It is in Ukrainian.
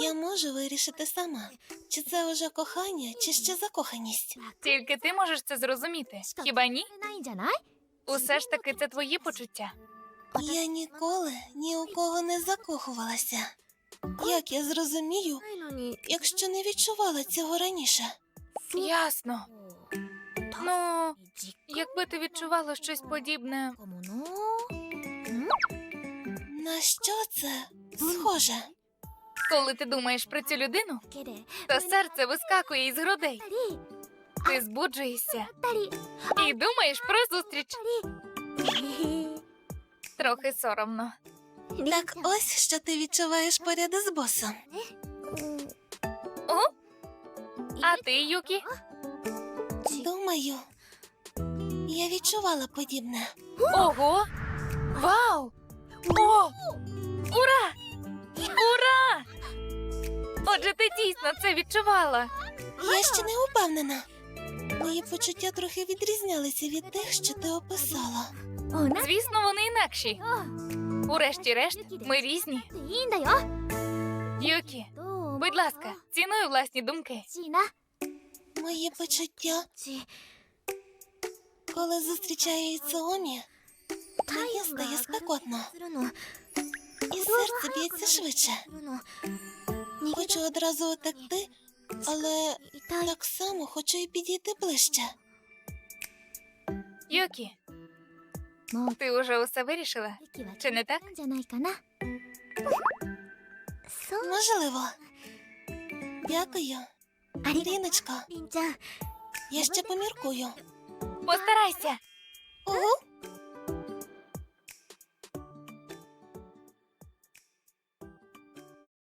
Я можу вирішити сама, чи це уже кохання, чи ще закоханість. Тільки ти можеш це зрозуміти. Хіба ні? Усе ж таки, це твої почуття. Я ніколи ні у кого не закохувалася. Як я зрозумію, якщо не відчувала цього раніше. Ясно. Ну, якби ти відчувала щось подібне. На що це схоже? Коли ти думаєш про цю людину, то серце вискакує із грудей. Ти збуджуєшся і думаєш про зустріч. Трохи соромно. Так ось що ти відчуваєш поряд із босом. О? А ти, Юкі? Думаю, я відчувала подібне. Ого! дійсно це відчувала. Я ще не упевнена. Мої почуття трохи відрізнялися від тих, що ти описала. Звісно, вони інакші. Урешті-решт, ми різні. Юкі, будь ласка, ціную власні думки. Мої почуття. Коли зустрічаю Іціоні, мені стає спекотно. І серце б'ється швидше. Хочу одразу утекти, але так само хочу і підійти ближче. Юкі, ти уже усе вирішила? Чи не так? Можливо. Дякую. Ліночка. Я ще поміркую. Постарайся. Угу.